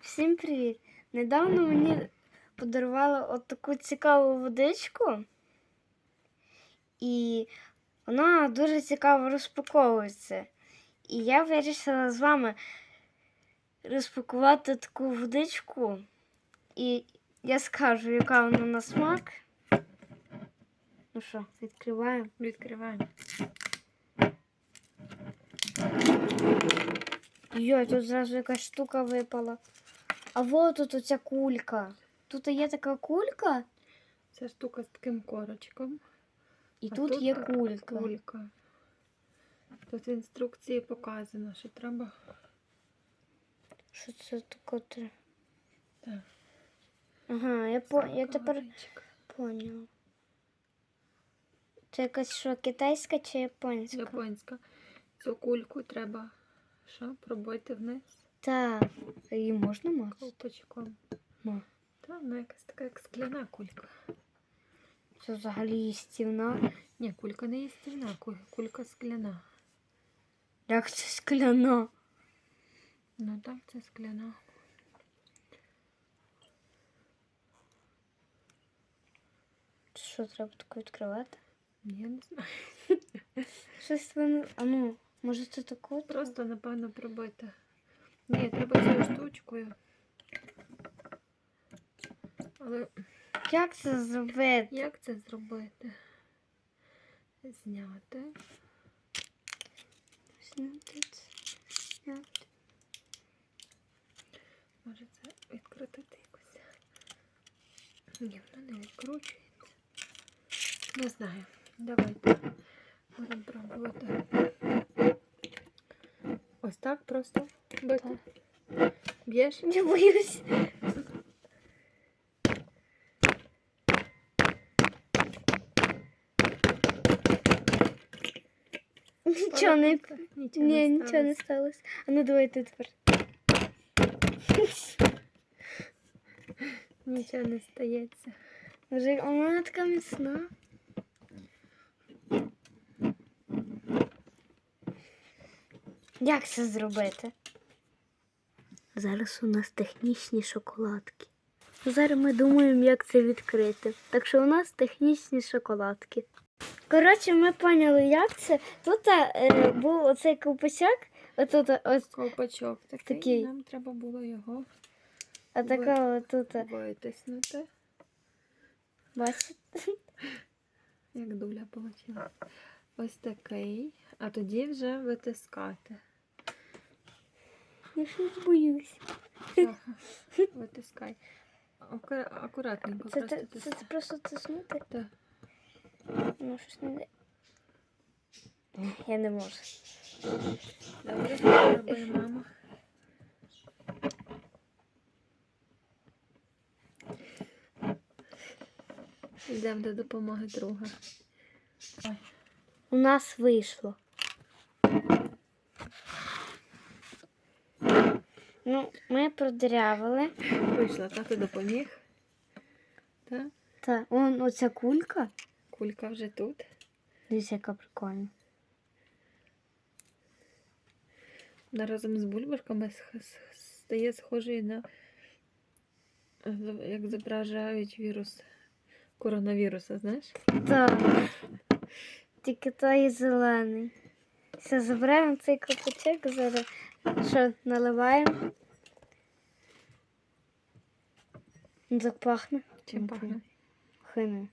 Всім привіт! Недавно мені подарували от таку цікаву водичку, і вона дуже цікаво розпаковується. І я вирішила з вами розпакувати таку водичку. І я скажу, яка вона на смак. Ну що, відкриваємо. Відкриваємо. Йой, тут зразу якась штука випала. А вот тут оця кулька. Тут є така кулька, Це штука з таким корочком. і а тут, є кулька. кулька. Тут в інструкції показано, що треба. Що це таке? Так. Ага, я, по... я тепер Корочок. поняла. Це якась що, китайська чи японська? Японська. Цю кульку треба що, пробити вниз Так. Її можна мати? ковпачком. Ма. Та вона якась така як скляна кулька. Це взагалі їстівна. Ні, кулька не їстівна, ку- кулька скляна. Як це скляна? Ну так, це скляна. Що треба таке відкривати? Я не знаю. Щось воно. А ну, може це таке? Просто, напевно, пробити. Ні, треба цією штучкою. Але Як це зробити? як це зробити? Зняти. Зняти зняти. Може це відкрутити якось. Ні, воно не відкручується. Не знаю. Давайте будемо пробувати. Ось так просто бити. Б'єш? Я боюсь. Нічого не. Нічого Ні, не нічого не сталося. А ну давай ти тепер. Нічого не стається. Вже вона така міцна. Як це зробити? Зараз у нас технічні шоколадки. Зараз ми думаємо, як це відкрити. Так що у нас технічні шоколадки. Коротше, ми поняли, як це. Тут е, був оцей ковпачок, отут, ось, Ковпачок такий. Такий. Нам треба було його а така отут. витиснути. Бачите? Як дуля отримала. Ось такий. А тоді вже витискати. Я щось боюсь. Витискай. Акуратненько Це, просто це, це, тискай. просто тиснути. Так. Ну, щось не йде. Я не можу. Добре, спробує мама. Йдемо до допомоги друга. У нас вийшло. Ну, ми продирявили. Вийшла, тато допоміг. Так, Та, он, оця кулька. кулька вже тут. Дивіться, яка прикольна. Вона разом з бульбашками стає схожою на як зображають вірус коронавіруса, знаєш? Так. Тільки той зелений. Все, забираємо цей копачок зараз. Що, наливаємо? Ну, Так пахне. Чим пахне? Хиною.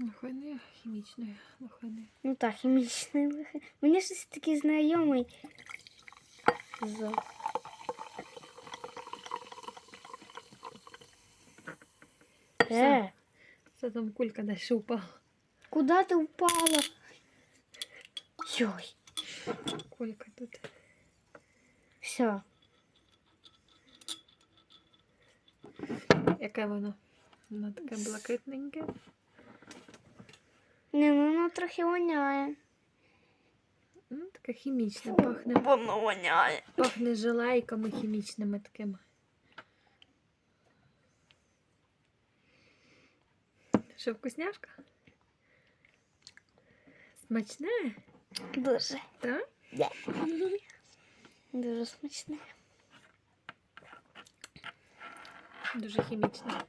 Лоханою хімічною. Лоханою. Ну так, хімічний вихід. Мені щось такий знайомий. запах. Е, Це там кулька далі упала. куди ти впала? Йой, Кулька тут. все. Яке воно? Воно таке блакитненьке. Не, ну воно трохи воняє. Ну, таке хімічне пахне. Воно воняє. Пахне желейками хімічними такими. Що, вкусняшка? Смачне? Дуже. Так? Дуже смачне. Дуже хімічна.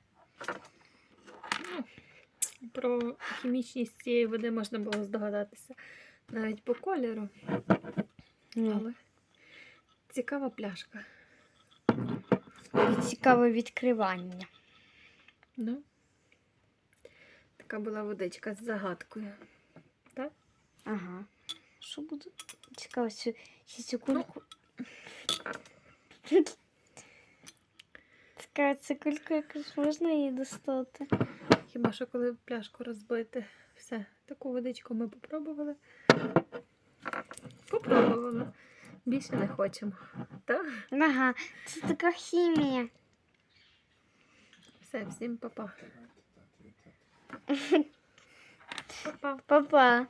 Ну, про хімічність цієї води можна було здогадатися навіть по кольору, Ну, але цікава пляшка. і цікаве відкривання. Ну, така була водичка з загадкою. Так? Ага. Що буде? Цікаво, цю, цю кульку. Цікаво, цю кульку якось можна її достати. Хіба що коли пляшку розбити, все, таку водичку ми попробували. Попробували. Більше не хочемо. Так? Ага, це така хімія. Все, всім па-па. Па-па. Па-па.